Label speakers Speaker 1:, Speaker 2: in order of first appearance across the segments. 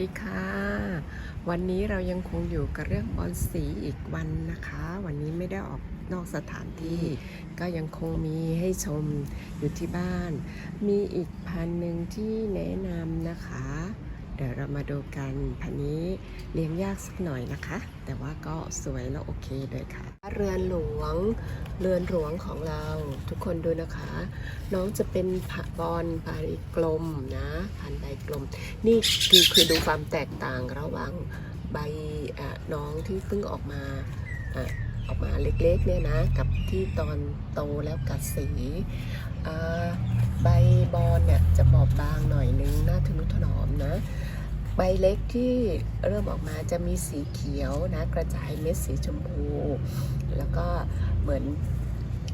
Speaker 1: ดีค่ะ วันนี้เรายังคงอยู่กับเรื่องบอลสีอีกวันนะคะ วันนี้ไม่ได้ออกนอกสถานที่ก็ยังคงมีให้ชมอยู่ที่บ้าน มีอีกพันหนึ่งที่แนะนำนะคะ เดี๋ยวเรามาดูกันพันนี้เลี้ยงยากสักหน่อยนะคะ แต่ว่าก็สวยแล้วโอเคเลยค่ะ เรือนหลวง เรือนหลวงของเราทุกคนดูนะคะ น้องจะเป็นผักบอลใบกลมนะพันใบกลม นี่คือคือดูความแตกต่างระหว่างใบน้องที่เพิ่งออกมาออกมาเล็กๆเนี่ยนะ กับที่ตอนโตแล้วกัดสีใบบอลเนี่ยจะบอบบางหน่อยนึงน่าทนุถนอมนะ ใบเล็กที่เริ่มออกมาจะมีสีเขียวนะกระจายเม็ดสีชมพู แล้วก็เหมือน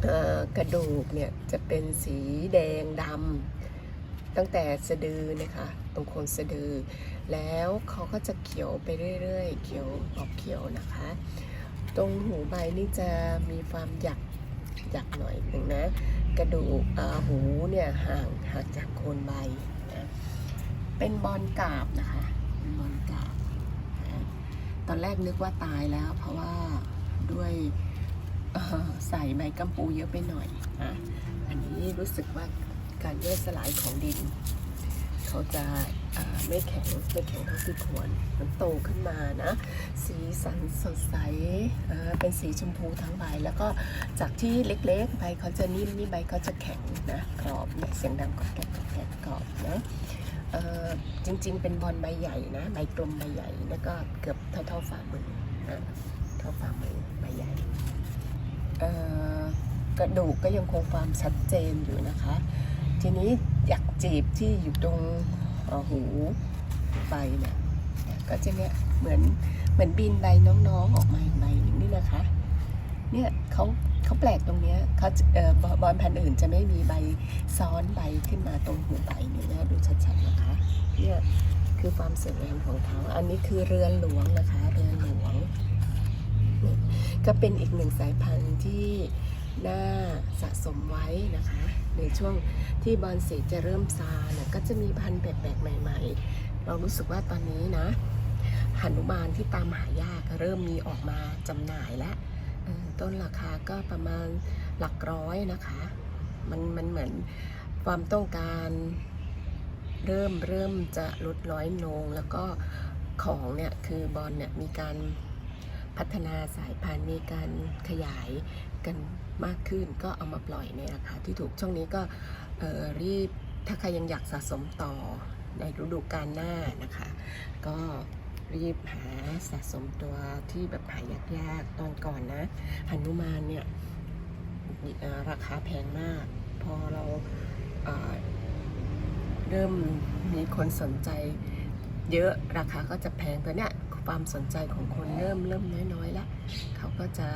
Speaker 1: อกระดูกเนี่ยจะเป็นสีแดงดำตั้งแต่สะดือนะคะตรงโคนสะดือ แล้วเขาก็จะเขียวไปเรื่อยๆ เขียวออกเขียวนะคะ ตรงหูใบนี่จะมีความหยักหยักหน่อยหนึ่งนะ กระดูกหูเนี่ยห่างห่างจากโคนใบนะเป็นบอลกาบนะคะ เป็นบอลกาบนะตอนแรกนึกว่าตายแล้ว เพราะว่าด้วยใส่ใบกัมปูเยอะไปหน่อยนะอันนี้รู้สึกว่าการย่อยสลายของดิน เขาจะไม่แข็งไม่แข็งเท่าที่ควรมันโตขึ้นมานะ สีสันสดใสเป็นสีชมพูทั้งใบ แล้วก็จากที่เล็กๆ ใบเขาจะนิ่มนี่ใบเขาจะแข็งนะกรอบเนี่ยเสียงดังกรอบแกรอบกรอบนะ จริง ๆ เป็นบอลใบใหญ่นะใบกลมใบใหญ่ แล้วก็เกือบเท่าเท่าๆฝ่ามือนะเท่าฝ่ามือใบใหญ่กระดูกก็ยังคงความชัดเจนอยู่นะคะ ทีนี้อยากจีบที่อยู่ตรงหูใบเนี่ยก็จะเนี่ยเหมือนเหมือนบินใบน้องๆออกมาใบนึงนี่นะคะ เนี่ยเขาเขาแปลกตรงเนี้ยเขาเอ่อบอลพันธุ์อื่นจะไม่มีใบซ้อนใบขึ้นมาตรงหูใบเนี่ยนะดูชัดๆนะคะเนี่ยคือความสวยงามของเขาอันนี้คือเรือนหลวงนะคะเรือนหลวงนี่ก็เป็นอีกหนึ่งสายพันธุ์ที่น่าสะสมไว้นะคะ ในช่วงที่บอลสีจะเริ่มซาเนี่ยก็จะมีพันธุ์แปลกๆใหม่ ๆ เรารู้สึกว่าตอนนี้นะหนุมานที่ตามหายากเริ่มมีออกมาจำหน่ายแล้ว ต้นราคาก็ประมาณหลักร้อยนะคะ มันมันเหมือนความต้องการเริ่มเริ่มจะลดน้อยลงแล้วก็ของเนี่ยคือบอลเนี่ยมีการพัฒนาสายพันธุ์มีการขยายกันมากขึ้นก็เอามาปล่อยในราคาที่ถูกช่วงนี้ก็รีบถ้าใครยังอยากสะสมต่อในฤดูกาลหน้านะคะ ก็ รีบหาสะสมตัวที่แบบหายากๆตอนก่อนนะหนุมานเนี่ยราคาแพงมาก พอเราเเริ่มมีคนสนใจเยอะราคาก็จะแพงแต่เนี่ยความสนใจของคนเริ่มเริ่มน้อยๆแล้วเขาก็จะ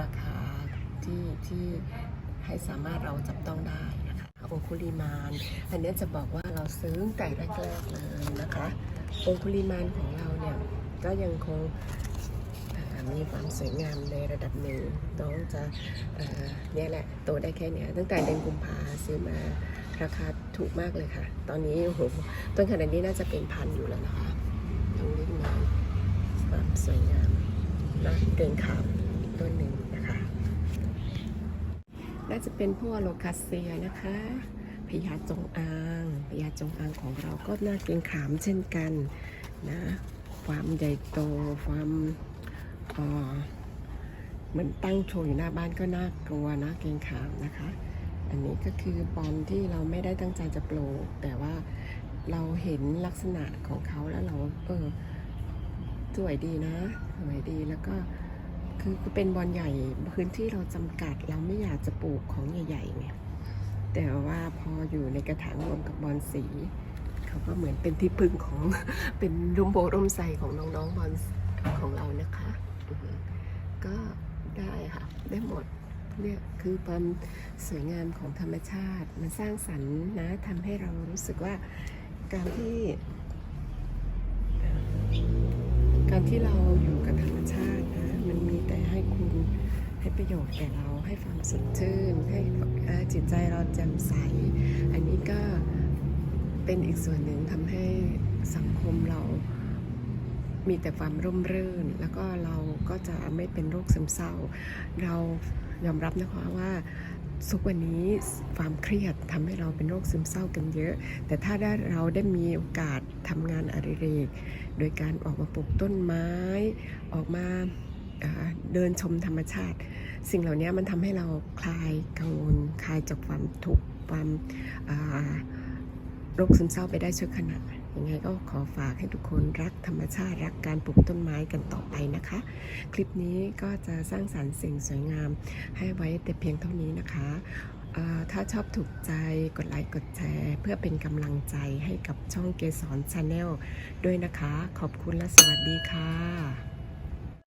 Speaker 1: ราคาที่ที่ให้สามารถเราจับต้องได้นะคะโอคุลิมาน อันนี้จะบอกว่าเราซื้อตั้งแต่แรกๆเลยนะคะ องคุลิมานของเราเนี่ย ก็ยังคงมีความสวยงามในระดับหนึ่งน้องจะเนี่ยแหละโตได้แค่เนี้ยตั้งแต่เดือนกุมภาซื้อมาราคาถูกมากเลยค่ะ ตอนนี้โอ้โหต้นขนาดนี้น่าจะเป็นพันอยู่แล้วนะคะน้องลิ้น้องความสวยงามนะเดินขาวอีกต้นหนึ่งนะคะ น่าจะเป็นพวกโลคาเซียนะคะ พญาจงอางพญาจงอางของเราก็น่าเกรงขามเช่นกันนะความใหญ่โตความเหมือนตั้งโชว์อยู่หน้าบ้านก็น่ากลัวนะเกรงขามนะคะ อันนี้ก็คือบอลที่เราไม่ได้ตั้งใจจะปลูกแต่ว่าเราเห็นลักษณะของเขาแล้วเราเออสวยดีนะสวยดีแล้วก็คือเป็นบอลใหญ่พื้นที่เราจำกัดเราไม่อยากจะปลูกของใหญ่ๆเนี่ย แต่ว่าพออยู่ในกระถางรวมกับบอลสี เขาก็เหมือนเป็นที่พึ่งของเป็นร่มโพร่มใสของน้องๆบอลของเรานะคะ ก็ได้ค่ะ ได้หมดเนี่ยคือความสวยงามของธรรมชาติ มันสร้างสรรค์นะทำให้เรารู้สึกว่าการที่ การที่เราอยู่กับธรรมชาตินะมันมีแต่ให้คุณ ให้ประโยชน์แก่เราให้ความสดชื่น ให้จิตใจเราแจ่มใส อันนี้ก็เป็นอีกส่วนหนึ่งทำให้สังคมเรามีแต่ความร่มรื่น แล้วก็เราก็จะไม่เป็นโรคซึมเศร้า เรายอมรับนะคะว่าทุกวันนี้ความเครียดทำให้เราเป็นโรคซึมเศร้ากันเยอะ แต่ถ้าได้เราได้มีโอกาสทำงานอดิเรก โดยการออกมาปลูกต้นไม้ ออกมา เดินชมธรรมชาติ สิ่งเหล่านี้มันทำให้เราคลายกังวลคลายจากความทุกข์ความโรคซึมเศร้าไปได้ชั่วขณะยังไงก็ขอฝากให้ทุกคนรักธรรมชาติรักการปลูกต้นไม้กันต่อไปนะคะ คลิปนี้ก็จะสร้างสรรค์สิ่งสวยงาม ให้ไว้แต่เพียงเท่านี้นะคะถ้าชอบถูกใจกดไลค์กดแชร์ เพื่อเป็นกำลังใจให้กับช่องเกสรชาแนลด้วยนะคะ ขอบคุณและสวัสดีค่ะ